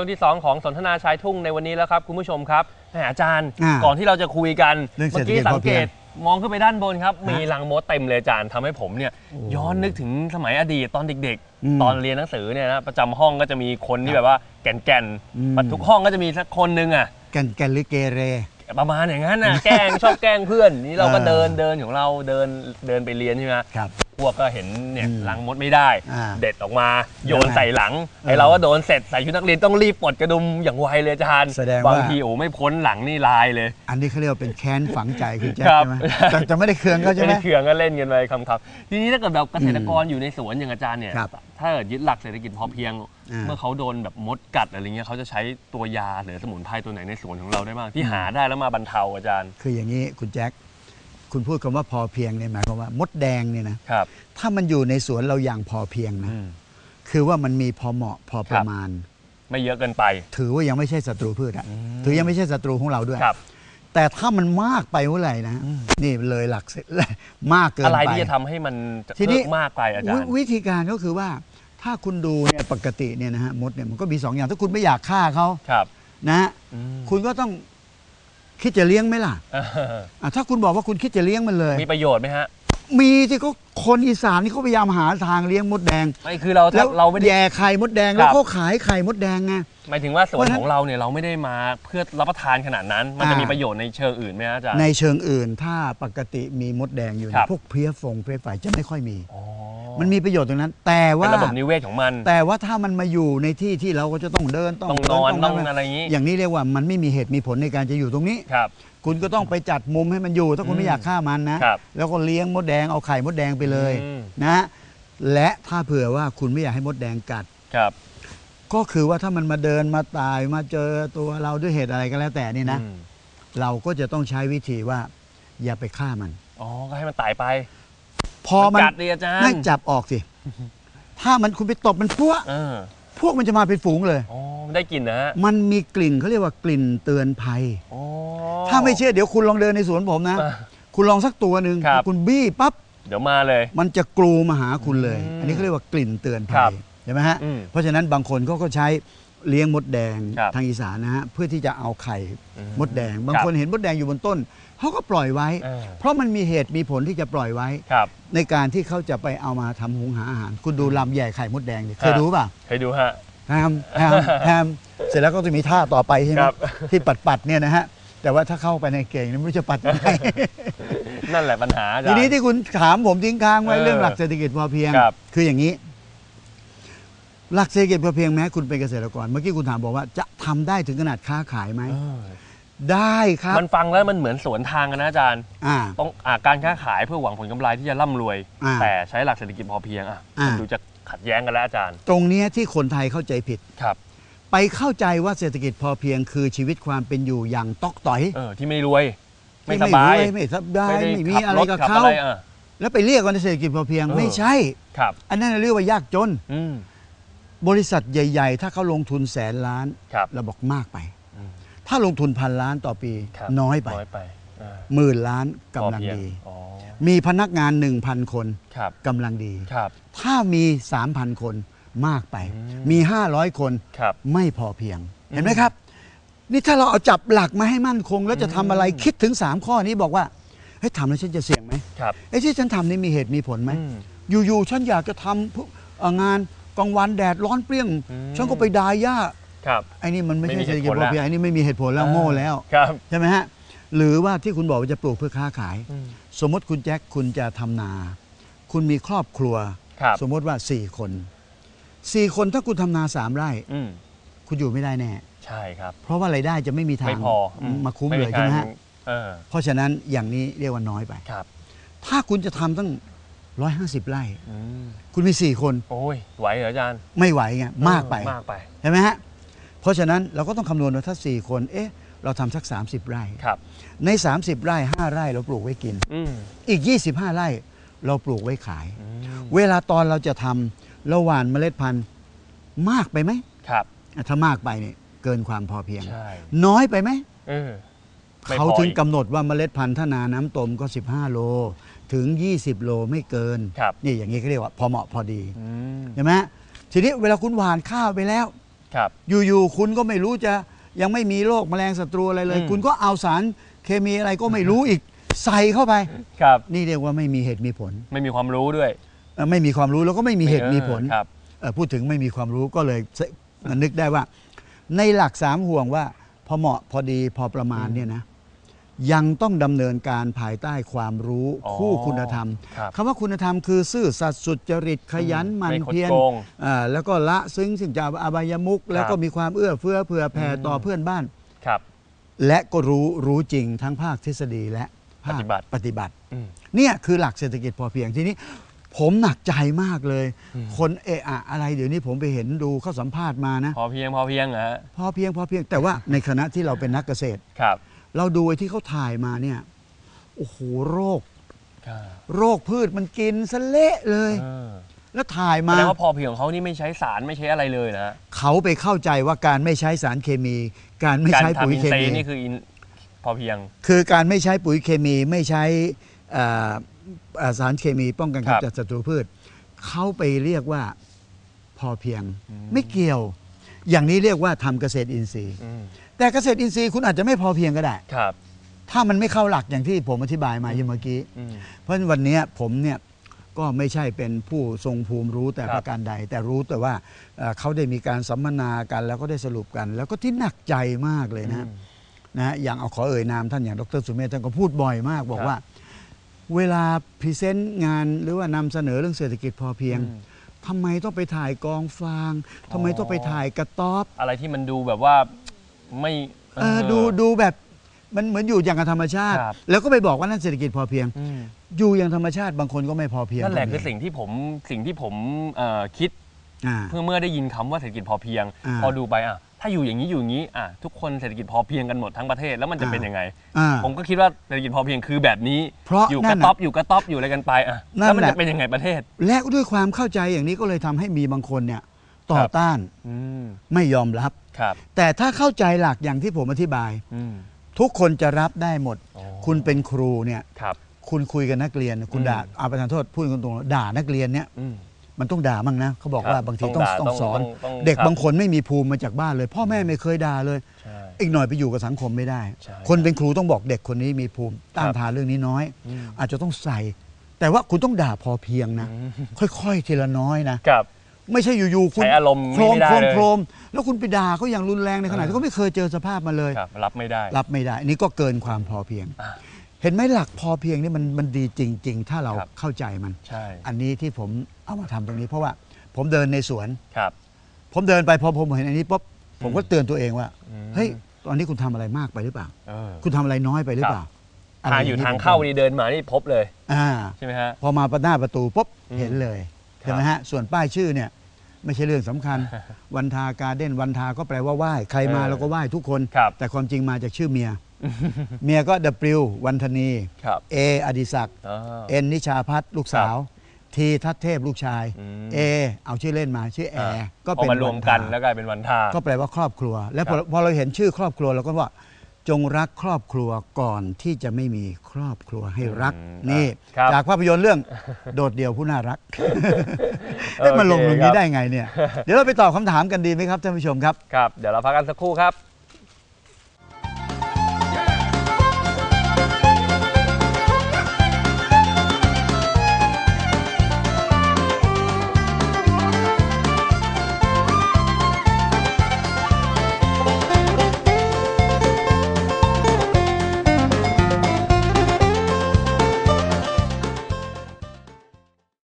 วงที่ 2 ของสนทนาชายทุ่งในวันนี้แล้วครับ คุณผู้ชมครับแหมอาจารย์ อ่าก่อนที่เราจะคุยกันเรื่องเศรษฐกิกี้จสัพงอเกเพียง ตมองขึ้นไปด้านบนครับฮะมีลังมดเต็มเลยอาจารย์ทำให้ผมเนี่ยย้อนนึกถึงสมัยอดีตตอนเด็ก อืมๆ ตอนเรียนหนังสือเนี่ยนะประจำห้องก็จะมีคนที่แบบว่าแก่นอืม ๆทุกห้องก็จะมีสักคนหนึงอะ แกันแกันหรือเกเร ประมาณอย่างนั้นน่ะแกล้งชอบแกล้งเพื่อนนี่เราก็อ่าเดินเดินของเราเดินเดินไปเรียนใช่ไหมครับพ วกก็เห็นเนี่ยอืมหลังมดไม่ได้ อ่าเด็ดออกมาโยนแล้วไงใส่หลังไอเออเราก็โดนเสร็จใส่ชุดนักเรียนต้องรีบปลดกระดุมอย่างไวเลยอาจารย์แสดงว่า บางทีโอ้ไม่พ้นหลังนี่ลายเลย อันนี้เขาเรียกว่าเป็นแค้นฝังใจคุณแจ๊คครับ ใช่ไหมแต่จะไม่ได้เคืองเขาใช่ไม่ไหม ได้เคืองก็เล่นกันไปคำๆทีนี้ถ้าเกิดแบบเกษตรกรอยู่ในสวนอย่างอาจารย์เนี่ยครับถ้าเกิดยึดหลักเศรษฐกิจพอเพียง อ่า เมื่อเขาโดนแบบมดกัดอะไรเงี้ยเขาจะใช้ตัวยาหรือสมุนไพรตัวไหนในสวนของเราได้บ้างที่หาได้แล้วมาบรรเทาอาจารย์ คืออย่างนี้คุณแจ็ค คุณพูดคำว่าพอเพียงเนี่ยหมายความว่ามดแดงเนี่ยนะครับ ถ้ามันอยู่ในสวนเราอย่างพอเพียงนะอืม คือว่ามันมีพอเหมาะพอประมาณ ไม่เยอะเกินไป ถือว่ายังไม่ใช่ศัตรูพืชอะอืมถือยังไม่ใช่ศัตรูของเราด้วย ครับ แต่ถ้ามันมากไปเมื่อไหร่นะอืมนี่เลยหลักเสร็จมากเกินอะไรไปที่จะทำให้มันทีนี้ เพิ่มมากไปอาจารวิย์ วิธีการก็คือว่าถ้าคุณดูเนี่ยปกติเนี่ยนะฮะมดเนี่ยมันก็มีสองอย่างถ้าคุณไม่อยากฆ่าเขาครับ นะฮะอืม คุณก็ต้อง คิดจะเลี้ยงไหมล่ะเอออะถ้าคุณบอกว่าคุณคิดจะเลี้ยงมันเลย มีประโยชน์ไหมฮะ มีที่เขาคนอีสานนี่เขาพยายามหาทางเลี้ยงมดแดงไม่คือเราแล้วเราไม่ได้แย่ไข่มดแดงครับแล้วเขาขายไข่มดแดงไงหมายถึงว่าสเพวนราะฉะนั้นของเราเนี่ยเราไม่ได้มาเพื่อรับประทานขนาดนั้น มันจะอ่ามีมีประโยชน์ในเชิงอื่นไหมฮะอาจารย์ในเชิงอื่นถ้าปกติมีมดแดงอยู่ครับพวกเพลี้ยฟงเพลี้ยไฟจะไม่ค่อยมีอ๋อ มันมีประโยชน์ตรงนั้น แต่เป็นว่าระบบนิเวศของมัน แต่ว่าถ้ามันมาอยู่ในที่ที่เราก็จะต้องเดินต้องต้องนอนเดิต้องนั่นอะไรอย่างนี้ อย่างนี้เรียกว่ามันไม่มีเหตุมีผลในการจะอยู่ตรงนี้ ครับ คุณก็ต้องไปจัดมุมให้มันอยู่ ถ้าคุณอืมไม่อยากฆ่ามันนะ ครับแล้วก็เลี้ยงมดแดงเอาไข่มดแดงไปเลยอืม นะฮะและถ้าเผื่อว่าคุณไม่อยากให้มดแดงกัด ครับ ก็คือว่าถ้ามันมาเดินมาตายมาเจอตัวเราด้วยเหตุอะไรก็แล้วแต่นี่นะ อืมเราก็จะต้องใช้วิธีว่า อย่าไปฆ่ามัน อ๋อ ก็ให้มันตายไป พอมันกัดดิอาจารย์ ไม่จับออกสิ ถ้ามันคุณไปตบมันพวก เออพวกมันจะมาเป็นฝูงเลย อ๋อได้กลิ่นนะฮะมันมีกลิ่นเขาเรียกว่ากลิ่นเตือนภัย อ๋อ ถ้าไม่เชื่อเดี๋ยวคุณลองเดินในสวนผมนะ อะคุณลองสักตัวหนึ่งครับคุณบี้ปั๊บ เดี๋ยวมาเลย มันจะกรูมาหาคุณเลย อืมอันนี้เขาเรียกว่ากลิ่นเตือนครัภับยใช่ไหมฮะ อืมเพราะฉะนั้นบางคนเขาก็ใช้ เลี้ยงมดแดงครับทางอีสานนะฮะเพื่อที่จะเอาไข่อืมดแดง บางครับคนเห็นมดแดงอยู่บนต้นเขาก็ปล่อยไว้ เออ เพราะมันมีเหตุมีผลที่จะปล่อยไว้ ครับ ในการที่เขาจะไปเอามาทำหุงหาอาหาร คุณดูลำใหญ่ไข่มดแดงดิเคยครับดูป่ะเคยดูฮะ แฮมแฮมแฮมเสร็จแล้วก็จะมีท่าต่อไปใช่ไหมครับ ที่ปัดปัดๆเนี่ยนะฮะแต่ว่าถ้าเข้าไปในเก่งนี่ไม่รู้จะปัดยังไง นั่นแหละปัญหาอาจารทีย์ นี้ที่คุณถามผมทิ้งค้างไว้เออเรื่องหลักเศรษฐกิจพอเพียง ครับ คืออย่างนี้ หลักเศรษฐกิจพอเพียงแม้คุณเป็นเกษตรกร เมื่อกี้คุณถามบอกว่าจะทำได้ถึงขนาดค้าขายไหมเออได้ครับมันฟังแล้วมันเหมือนสวนทางกันนะอาจารย์ อ่า ต้องอาการค้าขายเพื่อหวังผลกำไรที่จะร่ำรวย อ่าแต่ใช้หลักเศรษฐกิจพอเพียงอะอ่ามัมั นดูจะขัดแย้งกันแล้วอาจารย์ตรงเนี้ยที่คนไทยเข้าใจผิด ครับไปเข้าใจว่าเศรษฐกิจพอเพียงคือชีวิตความเป็นอยู่อย่างตอกต่อยเออที่ไม่รวย ไม่ที่สบายรวไม่สบายด้ไม่มีขัอะไรกับขัเขาอะไรอะแล้วไปเรียกว่าเศรษฐกิจพอเพียงเออไม่ใช่ ครับ อันนั้นเรียกว่ายากจน อืม บริษัทใหญ่ ๆ ถ้าเขาลงทุนแสนล้าน ครับเราบอกมากไป อืมถ้าลงทุนพันล้านต่อปีครับน้อยไปน้อยไปอ่าหมื่นล้านกำลังพอเพียดี อ๋อมีพนักงาน 1,000 คนครับกำลังดี ครับ ถ้ามี 3,000 คนมากไป อืม มี 500 คนครับ ไม่พอเพียง เห็นไหมครับ นี่ถ้าเราเอาจับหลักมาให้มั่นคง แล้วจะทำอะไรอืมคิดถึง 3 ข้อนี้บอกว่าเฮ้ยทำแล้วฉันจะเสี่ยงไหมครับ ไอ้ที่ฉันทำนี่มีเหตุมีผลไหม อืมอยู่ๆฉันอยากจะทำพวกเอ่องาน กลางวันแดดร้อนเปรี้ยง อืม ฉันก็ไปดายหญ้าครับ ไอ้นี่มันไม่ไม่ใช่มีเศรษฐกิจเหตุผลพอเพียงแล้ว ไอ้นี่ไม่มีเหตุผลแล้วโง่แล้ว ครับ ใช่ไหมฮะ หรือว่าที่คุณบอกว่าจะปลูกเพื่อค้าขาย อืม สมมติคุณแจ็คคุณจะทำนา คุณมีครอบครัว ครับสมมติว่า 4 คน 4 คนถ้าคุณทำนาสามไร่ อืมคุณอยู่ไม่ได้แน่ ใช่ครับเพราะว่ารายได้จะไม่มีทาไม่งพออืมาคุ้มไเลยใช่ไหมฮะทางเออเพราะฉะนั้นอย่างนี้เรียกว่าน้อยไป ครับ ถ้าคุณจะทำตั้ง 150 ไร่อืมคุณมี 4 คน โอ้ย ไหวเหรออาจารย์ไม่ไหวไงมากไปเออมากไปใช่ไหมฮะ เพราะฉะนั้นเราก็ต้องคำนวณว่าถ้า 4 คน เอ๊ะ เราทำสัก 30 ไร่ ครับ ใน 30 ไร่ 5 ไร่เราปลูกไว้กิน อืม อีก 25 ไร่เราปลูกไว้ขาย อืม เวลาตอนเราจะทำเราหว่านเมล็ดพันธุ์มากไปไหมครับ อะถ้ามากไปเนี่ยเกินความพอเพียง ใช่ น้อยไปไหม เออไม่เขาพอถึงอีกกำหนดว่าเมล็ดพันธุ์ถ้านาน้ำตมก็ 15 โล ถึง 20 โลไม่เกิน ครับนี่อย่างนี้เขาเรียกว่าพอเหมาะพอดีอืมใช่ไหมทีนี้เวลาคุณหว่านข้าวไปแล้ว ครับ อยู่ๆคุณก็ไม่รู้จะยังไม่มีโรคแมลงศัตรูอะไรเลย อืม คุณก็เอาสารเคมีอะไรก็ไม่รู้อีกใส่เข้าไป ครับ นี่เรียกว่าไม่มีเหตุมีผลไม่มีความรู้ด้วยเอ่อไม่มีความรู้แล้วก็ไม่มีเหตุมีผล ครับ เอ่อพูดถึงไม่มีความรู้ก็เลยเสนึกได้ว่า ในหลักสามห่วงว่า พอเหมาะพอดีพอประมาณเนี่ยนะ ยังต้องดำเนินการภายใต้ความรู้อ๋อคู่คุณธรรมครับคำว่าคุณธรรมคือซื่อสัตย์สุจริตขยันหมันไม่คดเพียรโกงอ่าแล้วก็ละซึ้งสิ่งจากอบายมุกแล้วก็มีความเอื้อเฟื้อเผื่อแผ่ต่อเพื่อนบ้าน ครับ และก็รู้รู้จริงทั้งภาคทฤษฎีและภาคปฏิบัติ ปฏิบัติ อืม เนี่ยคือหลักเศรษฐกิจพอเพียงทีนี้ ผมหนักใจมากเลยอืมคนเอะอะอะไรเดี๋ยวนี้ผมไปเห็นดูเขาสัมภาษณ์มานะ พอเพียงพอเพียงเหรอฮะพอเพียงพอเพียงแต่ว่าในคณะที่เราเป็นนักเกษตร ครับ เราดูไอ้ที่เขาถ่ายมาเนี่ย โอ้โหโรคครับโรคพืชมันกินซะเละเลย เออแล้วถ่ายแสมาดงว่าพอเพียงของเขานี่ไม่ใช้สารไม่ใช้อะไรเลยนะฮะเขาไปเข้าใจว่าการไม่ใช้สารเคมี การไม่การใช้ปุ๋ยทำอินเคทรีมีย์นี่คืออินพอเพียง คือการไม่ใช้ปุ๋ยเคมีไม่ใช้เอ่อเอ่อสารเคมีป้องกันครับกำจัดศัตรูพืชเขาไปเรียกว่าพอเพียงอืมไม่เกี่ยว อย่างนี้เรียกว่าทำเกษตรอินทรีย์ อืม แต่เกษตรอินทรีย์คุณอาจจะไม่พอเพียงก็ได้ ครับ ถ้ามันไม่เข้าหลักอย่างที่ผมอธิบายมาเมื่อกี้ อืม เพราะฉะนั้นวันนี้ผมเนี่ยก็ไม่ใช่เป็นผู้ทรงภูมิรู้แต่ครับประการใด แต่รู้แต่ว่าเอ่อเขาได้มีการสัมมนากันแล้วก็ได้สรุปกัน แล้วก็ที่หนักใจมากเลยนะอืมนะอย่างเอาขอเอ่ยนามท่านอย่างดรสุเมธท่านก็พูดบ่อยมาก บอกครับว่า เวลาพรีเซนต์งานหรือว่านำเสนอเรื่องเศรษฐกิจพอเพียงอืมทำไมต้องไปถ่ายกองฟางทำไมอ๋อต้องไปถ่ายกระต๊อบ อะไรที่มันดูแบบว่า ไม่ เออดูดูแบบมันเหมือนอยู่อย่างกับธรรมชาติ ครับ แล้วก็ไปบอกว่านั่นเศรษฐกิจพอเพียง อืม อยู่อย่างธรรมชาติบางคนก็ไม่พอเพียงนั่นแหละก็มีคือสิ่งที่ผมสิ่งที่ผมเอ่อคิดอ่า เพื่อเมื่อได้ยินคำว่าเศรษฐกิจพอเพียง อ่าพอดูไปอะถ้าอยู่อย่างนี้อยู่อย่างนี้อะทุกคนเศรษฐกิจพอเพียงกันหมดทั้งประเทศแล้วมันจะอ่า เป็นยังไง อ่า ผมก็คิดว่าเศรษฐกิจพอเพียงคือแบบนี้เพราะอยู่นั่กระนน่ะต๊อบอยู่กระต๊อบอยู่อะไรกันไปอะนั่นแล้วมันแหละ จะเป็นยังไงประเทศ และด้วยความเข้าใจอย่างนี้ก็เลยทำให้มีบางคนเนี่ยต่อครับ ต้านอืม ไม่ยอมรับ ครับแต่ถ้าเข้าใจหลักอย่างที่ผมอธิบาย อืม ทุกคนจะรับได้หมด อ๋อ คุณเป็นครูเนี่ยครับ คุณคุยกับนักเรียน คุณอืมด่าอาประธานโทษพูดกันตรงๆด่านักเรียนเนี่ยอืม มันต้องด่ามั่งนะเขาบอกครับว่าบางทีต้องด่าต้องสอนต้องเด็กครับ บางคนไม่มีภูมิมาจากบ้านเลย พ่อแม่ไม่เคยด่าเลย ใช่ อีกหน่อยไปอยู่กับสังคมไม่ได้ ใช่คนเป็นครูต้องบอกเด็กคนนี้มีภูมิต้านครับทานเรื่องนี้น้อย อืมอาจจะต้องใส่ แต่ว่าคุณต้องด่าพอเพียงนะอืมค่อยๆทีละน้อยนะครับ ไม่ใช่อยู่ๆคุณใช้อารมณ์โครมไม่ได้โครมเลยโครมแล้วคุณไปด่าเขาอย่างรุนแรงในขณะเออที่เขาไม่เคยเจอสภาพมาเลย ครับรับไม่ได้ รับไม่ได้อันนี่ก็เกินความพอเพียง อะเห็นไหมหลักพอเพียงนี่มันมันดีจริง ๆ ถ้าเราครับ เข้าใจมัน ใช่อันนี้ที่ผมเอามาทำตรงนี้เพราะว่าผมเดินในสวน ครับ ผมเดินไปพอผมเห็นอันนี้ปุ๊บผมก็อืมเตือนตัวเองว่าอืม เฮ้ยตอนนี้คุณทำอะไรมากไปหรือเปล่า เออ คุณทำอะไรน้อยไปหรือเปล่าะไรทางอยู่ทางเข้านี่เดินมานี่พบเลยอ่า ใช่ไหมฮะ พอมาประหน้าประตูปุ๊บอืม เห็นเลยครับ ใช่ไหมฮะส่วนป้ายชื่อเนี่ยไม่ใช่เรื่องสำคัญ วันทาการเด้นวันทาก็แปลว่าไหว้ใครมาเออเราก็ไหว้ทุกคนครับแต่ความจริงมาจากชื่อเมีย เมียก็ W วันธนีครับ A อดิศักดิ์อ๋อเอ็นนิชาพัฒน์ลูกสาว ทีทัศเทพลูกชายอืมเอเอาชื่อเล่นมาชื่อแอร์ก็พอเป็นมารวมกันทาแล้วกลายเป็นวันทาก็แปลว่าครอบครัว แล้วพอครับพอเราเห็นชื่อครอบครัวเราก็ว่า จงรักครอบครัวก่อนที่จะไม่มีครอบครัวให้รักอืมนี่ ครับจากภาพยนตร์เรื่อง โดดเดี่ยวผู้น่ารักเอ๊ะมันลงตรงนี้ได้ไงเนี่ย เดี๋ยวเราไปตอบคำถามกันดีไหมครับท่านผู้ชมครับ ครับ เดี๋ยวเราพักกันสักครู่ครับ